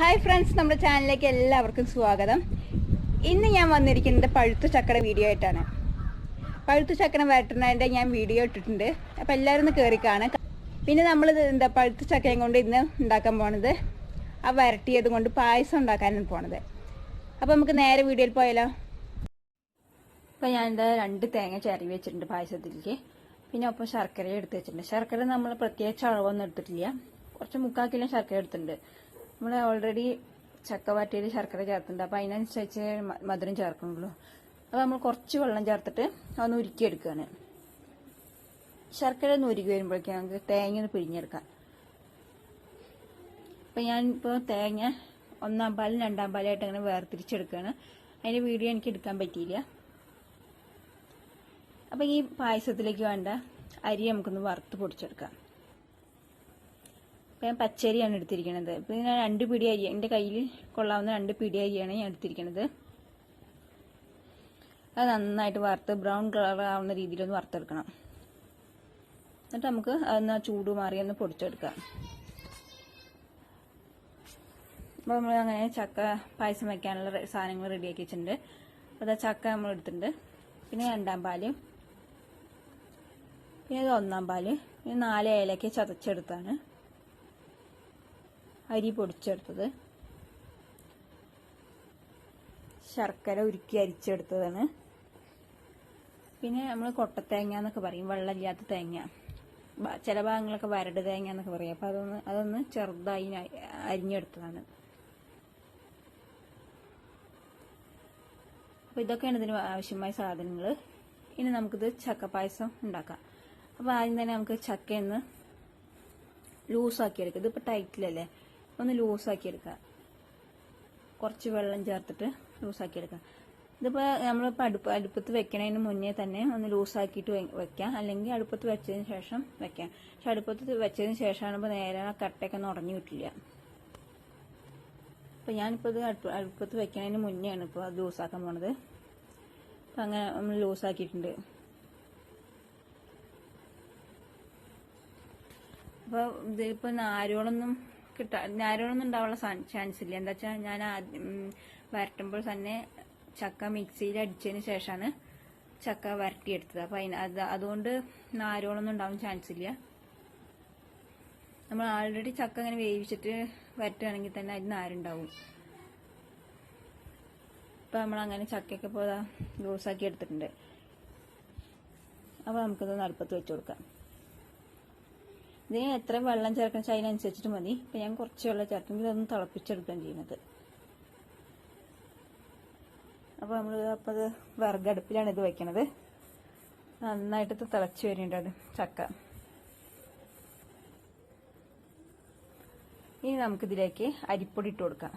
Hi friends നമ്മുടെ ചാനലിലേക്ക് എല്ലാവർക്കും സ്വാഗതം. ഇന്ന് ഞാൻ വന്നിരിക്കുന്നത് പഴുത്ത ചക്കര വീഡിയോ ആയിട്ടാണ്. പഴുത്ത ചക്കര വരട്ടുന്നതിന്റെ ഞാൻ വീഡിയോ ഇട്ടിട്ടുണ്ട്. അപ്പോൾ എല്ലാവരും ഒന്ന് കയറി കാണാം. പിന്നെ നമ്മൾ എന്താ പഴുത്ത ചക്കയും കൊണ്ട് ഇന്ന് ഉണ്ടാക്കാൻ പോണത്? ആ വരട്ടിയത് കൊണ്ട് പായസം ഉണ്ടാക്കാനാണ് പോണത്. അപ്പോൾ നമുക്ക് നേരെ വീഡിയോയിൽ പോയാലോ? അപ്പോൾ ഞാൻ എന്താ രണ്ട് തേങ്ങ ചിരവി വെച്ചിട്ടുണ്ട് പായസത്തിലേക്ക്. പിന്നെ ഒപ്പം ശർക്കര എടുത്ത് വെച്ചിട്ടുണ്ട്. ശർക്കര നമ്മൾ പ്രത്യേകിച്ച് അളവൊന്നും എടുത്തിട്ടില്ല. കുറച്ച് മുക്കാൽ കിലോ ശർക്കര എടുത്തിട്ടുണ്ട്. നമ്മൾ ഓൾറെഡി ചക്ക വാട്ടിയിൽ ശർക്കര ചേർത്തിട്ടുണ്ട്. അപ്പോൾ അതിനനുസരിച്ച് മധുരം ചേർക്കണുള്ളൂ അപ്പോൾ നമ്മൾ കുറച്ച് വെള്ളം ചേർത്തിട്ട് ഒന്ന് ഉരുക്കിയെടുക്കുകയാണ്. ശർക്കര ഒന്ന് ഉരുക്കി വരുമ്പോഴേക്കും നമുക്ക് തേങ്ങ ഒന്ന് പിഴിഞ്ഞെടുക്കാം. അപ്പോൾ ഞാനിപ്പോൾ തേങ്ങ ഒന്നാം പാലും രണ്ടാം പാലായിട്ട് അങ്ങനെ വേർതിരിച്ചെടുക്കുകയാണ്. അതിന്റെ വീഡിയോ എനിക്ക് എടുക്കാൻ പറ്റിയില്ല. അപ്പം ഈ പായസത്തിലേക്ക് വേണ്ട അരി നമുക്കൊന്ന് വറുത്ത് പൊടിച്ചെടുക്കാം. ഞാൻ പച്ചരിയാണ് എടുത്തിരിക്കുന്നത് ഇപ്പം ഞാൻ രണ്ട് പിടി അരി എന്റെ കയ്യിൽ കൊള്ളാവുന്ന രണ്ട് പിടി അരിയാണ് ഞാൻ എടുത്തിരിക്കുന്നത് അത് നന്നായിട്ട് വറുത്ത് ബ്രൗൺ കളർ ആവുന്ന രീതിയിലൊന്ന് വറുത്തെടുക്കണം. എന്നിട്ട് നമുക്ക് അതൊന്ന് ചൂട് മാറി ഒന്ന് പൊടിച്ചെടുക്കാം. അപ്പോൾ നമ്മൾ അങ്ങനെ ചക്ക പായസം വയ്ക്കാനുള്ള സാധനങ്ങൾ റെഡിയാക്കി വെച്ചിട്ടുണ്ട്. അപ്പോൾ ചക്ക നമ്മൾ എടുത്തിട്ടുണ്ട്. പിന്നെ രണ്ടാം പാൽ. പിന്നെ ഒന്നാം പാൽ. പിന്നെ നാല് ഏലക്ക ചതച്ചെടുത്താണ്. അരി പൊടിച്ചെടുത്തത്. ശർക്കര ഉരുക്കി അരിച്ചെടുത്തതാണ്. പിന്നെ നമ്മൾ കൊട്ടത്തേങ്ങ എന്നൊക്കെ പറയും വെള്ളമില്ലാത്ത തേങ്ങ. ചില ഭാഗങ്ങളൊക്കെ വരട് തേങ്ങ എന്നൊക്കെ പറയും. അപ്പം അതൊന്ന് അതൊന്ന് ചെറുതായി അരിഞ്ഞെടുത്തതാണ്. അപ്പോൾ ഇതൊക്കെയാണ് ഇതിന് ആവശ്യമായ സാധനങ്ങൾ ഇനി നമുക്കിത് ചക്കപ്പായസം ഉണ്ടാക്കാം. അപ്പോൾ ആദ്യം തന്നെ നമുക്ക് ചക്കയൊന്ന് ലൂസാക്കി എടുക്കുക ഇതിപ്പോൾ ടൈറ്റിലല്ലേ? ഒന്ന് ലൂസാക്കി എടുക്കുക കുറച്ച് വെള്ളം ചേർത്തിട്ട് ലൂസാക്കി എടുക്കുക ഇതിപ്പോൾ നമ്മളിപ്പോൾ അടുപ്പ് അടുപ്പത്ത് വെക്കണതിന് മുന്നേ തന്നെ ഒന്ന് ലൂസാക്കിയിട്ട് വെക്കാം. അല്ലെങ്കിൽ അടുപ്പത്ത് വെച്ചതിന് ശേഷം വെക്കാം. പക്ഷെ അടുപ്പത്ത് വെച്ചതിന് ശേഷമാണ് ഇപ്പോൾ നേരെ ആ കട്ടയൊക്കെ ഉടഞ്ഞു കിട്ടില്ല. അപ്പോൾ ഞാനിപ്പോൾ ഇത് അടുപ്പ് അടുപ്പത്ത് വെക്കണതിന് മുന്നെയാണ് ഇപ്പോൾ അത് ലൂസാക്കാൻ പോണത്. അപ്പം അങ്ങനെ നമ്മൾ ലൂസാക്കിയിട്ടുണ്ട്. അപ്പോൾ ഇതിപ്പോൾ നാരോളൊന്നും കിട്ടാ ഞാരോണൊന്നും ഉണ്ടാവാനുള്ള ചാൻസ് ഇല്ല. എന്താ വെച്ചാൽ ഞാൻ വരട്ടുമ്പോൾ തന്നെ ചക്ക മിക്സിയിൽ അടിച്ചതിന് ശേഷമാണ് ചക്ക വരട്ടിയെടുത്തത്. അപ്പൊ അതിന് അത് അതുകൊണ്ട് നാരോളൊന്നും ഉണ്ടാവാൻ ചാൻസ് ഇല്ല. നമ്മൾ ആൾറെഡി ചക്ക അങ്ങനെ വേവിച്ചിട്ട് വരട്ടുകയാണെങ്കിൽ തന്നെ അതിന് നാരുണ്ടാവും. ഇപ്പം നമ്മൾ അങ്ങനെ ചക്കയൊക്കെ ഇപ്പോൾ ലൂസാക്കി എടുത്തിട്ടുണ്ട്. അപ്പോൾ നമുക്കത് അടുപ്പത്ത് വെച്ച് കൊടുക്കാം. ഇതിന് എത്ര വെള്ളം ചേർക്കണം വെച്ചാൽ അതിനനുസരിച്ചിട്ട് മതി. ഇപ്പം ഞാൻ കുറച്ച് വെള്ളം ചേർക്കെങ്കിൽ ഇതൊന്ന് തിളപ്പിച്ചെടുക്കുകയാണ് ചെയ്യുന്നത്. അപ്പോൾ നമ്മൾ അപ്പോൾ അത് വിറകടുപ്പിലാണ് ഇത് വെക്കണത്. നന്നായിട്ട് തിളച്ച് വരുന്നുണ്ട് ചക്ക. ഇനി നമുക്കിതിലേക്ക് അരിപ്പൊടി ഇട്ട് കൊടുക്കാം.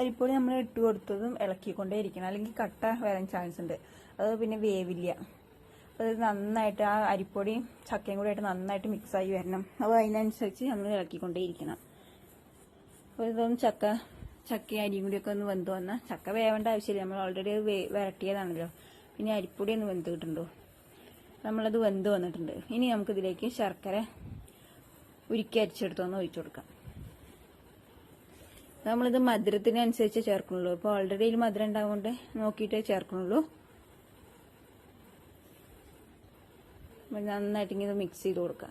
അരിപ്പൊടി നമ്മൾ ഇട്ട് കൊടുത്തതും ഇളക്കിക്കൊണ്ടേ ഇരിക്കണം. അല്ലെങ്കിൽ കട്ട വരാൻ ചാൻസ് ഉണ്ട്. അത് പിന്നെ വേവില്ല. ഇത് നന്നായിട്ട് ആ അരിപ്പൊടിയും ചക്കയും കൂടെ ആയിട്ട് നന്നായിട്ട് മിക്സായി വരണം. അപ്പോൾ അതിനനുസരിച്ച് നമ്മൾ ഇളക്കിക്കൊണ്ടേയിരിക്കണം. അപ്പോൾ ഇതൊന്ന് ചക്ക ചക്കയും അരിയും ഒക്കെ ഒന്ന് വെന്ത് വന്നാൽ ചക്ക വേവേണ്ട ആവശ്യമില്ല. നമ്മൾ ഓൾറെഡി അത് വരട്ടിയതാണല്ലോ. പിന്നെ അരിപ്പൊടി ഒന്ന് വെന്ത് കിട്ടുന്നുണ്ടോ? നമ്മളത് വെന്ത് വന്നിട്ടുണ്ട്. ഇനി നമുക്കിതിലേക്ക് ശർക്കര ഉരുക്കി അരിച്ചെടുത്തൊന്ന് ഒഴിച്ചു കൊടുക്കാം. നമ്മളിത് മധുരത്തിനനുസരിച്ച് ചേർക്കുന്നുള്ളൂ. ഇപ്പോൾ ഓൾറെഡി ഇതിൽ മധുരം ഉണ്ടാവുകൊണ്ട് നോക്കിയിട്ടേ ചേർക്കുന്നുള്ളൂ അപ്പോൾ നന്നായിട്ട് ഇങ്ങനെ മിക്സ് ചെയ്ത് കൊടുക്കുക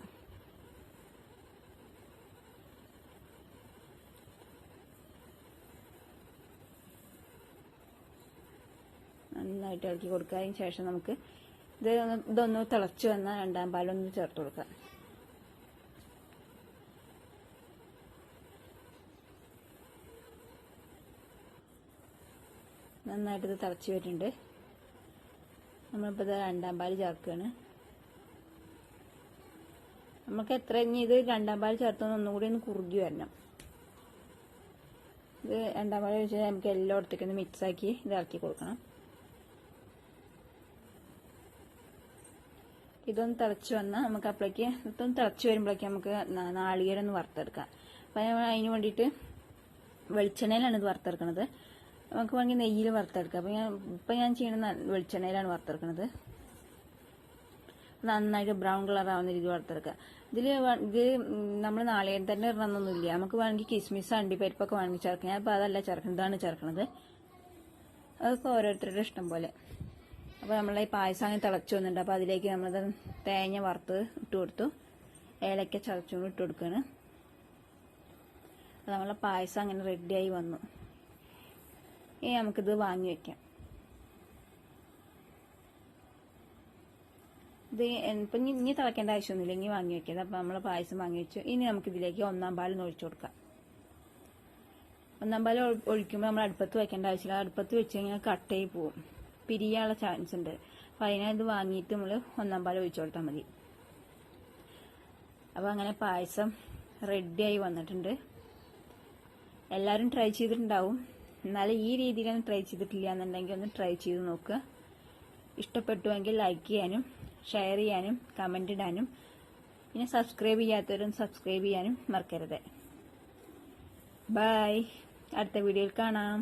നന്നായിട്ട് ഇളക്കി കൊടുക്കാതിന് ശേഷം നമുക്ക് ഇത് ഇതൊന്ന് തിളച്ച് വന്നാൽ രണ്ടാം പാലൊന്ന് ചേർത്ത് കൊടുക്കാം. നന്നായിട്ട് ഇത് തിളച്ച് വരുന്നുണ്ട് നമ്മളിപ്പോൾ ഇത് രണ്ടാം പാൽ ചേർക്കുകയാണ് നമുക്ക് എത്ര ഇനി ഇത് രണ്ടാം പാൽ ചേർത്തൊന്ന് ഒന്നുകൂടി ഒന്ന് കുറുകി വരണം. ഇത് രണ്ടാം പാൽ ഒഴിച്ച് നമുക്ക് എല്ലാം എല്ലായിടത്തേക്കും ഒന്ന് മിക്സാക്കി ഇത് ഇറക്കി കൊടുക്കണം. ഇതൊന്ന് തിളച്ച് വന്നാൽ നമുക്ക് അപ്പോഴേക്ക് ഇതൊന്ന് തിളച്ച് വരുമ്പോഴേക്ക് നമുക്ക് നാളികേരം ഒന്ന് വറുത്തെടുക്കാം. അപ്പം നമ്മൾ അതിന് വേണ്ടിയിട്ട് വെളിച്ചെണ്ണയിലാണ് ഇത് വറുത്തെടുക്കുന്നത് നമുക്ക് വേണമെങ്കിൽ നെയ്യിൽ വറുത്തെടുക്കാം. അപ്പം ഞാൻ ഇപ്പം ഞാൻ ചെയ്യുന്ന വെളിച്ചെണ്ണയിലാണ് വറുത്തെടുക്കണത്. നന്നായിട്ട് ബ്രൗൺ കളർ ആവുന്ന രീതി വറുത്തെടുക്കുക ഇതിൽ ഇത് നമ്മൾ നാളെയും തന്നെ ഇടണമെന്നൊന്നുമില്ല നമുക്ക് വേണമെങ്കിൽ കിസ്മിസ് അണ്ടിപ്പരിപ്പൊക്കെ വേണമെങ്കിൽ ചേർക്കാം. ഞാൻ അപ്പോൾ അതല്ല ചേർക്കുന്നത്. ഇതാണ് ചേർക്കുന്നത്. അതൊക്കെ ഓരോരുത്തരുടെ ഇഷ്ടം പോലെ. അപ്പോൾ നമ്മളെ ഈ പായസം അങ്ങനെ തിളച്ചു വന്നിട്ടുണ്ട്. അപ്പോൾ അതിലേക്ക് നമ്മൾ തേങ്ങ വറുത്ത് ഇട്ട് കൊടുത്തു. ഏലക്ക ചതച്ചുകൊണ്ട് ഇട്ട് കൊടുക്കുകയാണ് അപ്പോൾ നമ്മളെ പായസം അങ്ങനെ റെഡിയായി വന്നു. ഇനി നമുക്കിത് വാങ്ങി വെക്കാം. ഇത് ഇപ്പം ഇനി ഇനി തിളയ്ക്കേണ്ട ആവശ്യമൊന്നുമില്ല. ഇനി വാങ്ങി വെക്കാം അപ്പം നമ്മൾ പായസം വാങ്ങി വെച്ചു. ഇനി നമുക്ക് ഇതിലേക്ക് ഒന്നാം പാൽ ഒഴിച്ചു കൊടുക്കാം. ഒന്നാം പാൽ ഒഴിക്കുമ്പോൾ നമ്മൾ അടുപ്പത്ത് വെക്കേണ്ട ആവശ്യമില്ല. അടുപ്പത്ത് വെച്ച് കഴിഞ്ഞാൽ കട്ടയിൽ പോവും. പിരിയാനുള്ള ചാൻസ് ഉണ്ട്. അപ്പം ഇത് വാങ്ങിയിട്ട് നമ്മൾ ഒന്നാം പാൽ ഒഴിച്ചു കൊടുത്താൽ മതി. അപ്പോൾ അങ്ങനെ പായസം റെഡിയായി വന്നിട്ടുണ്ട്. എല്ലാവരും ട്രൈ ചെയ്തിട്ടുണ്ടാവും. എന്നാലും ഈ രീതിയിലൊന്നും ട്രൈ ചെയ്തിട്ടില്ല എന്നുണ്ടെങ്കിൽ ഒന്ന് ട്രൈ ചെയ്ത് നോക്കുക ഇഷ്ടപ്പെട്ടുവെങ്കിൽ ലൈക്ക് ചെയ്യാനും ഷെയർ ചെയ്യാനും കമന്റ് ഇടാനും പിന്നെ സബ്സ്ക്രൈബ് ചെയ്യാത്തവരും സബ്സ്ക്രൈബ് ചെയ്യാനും മറക്കരുത്. ബൈ. അടുത്ത വീഡിയോയിൽ കാണാം.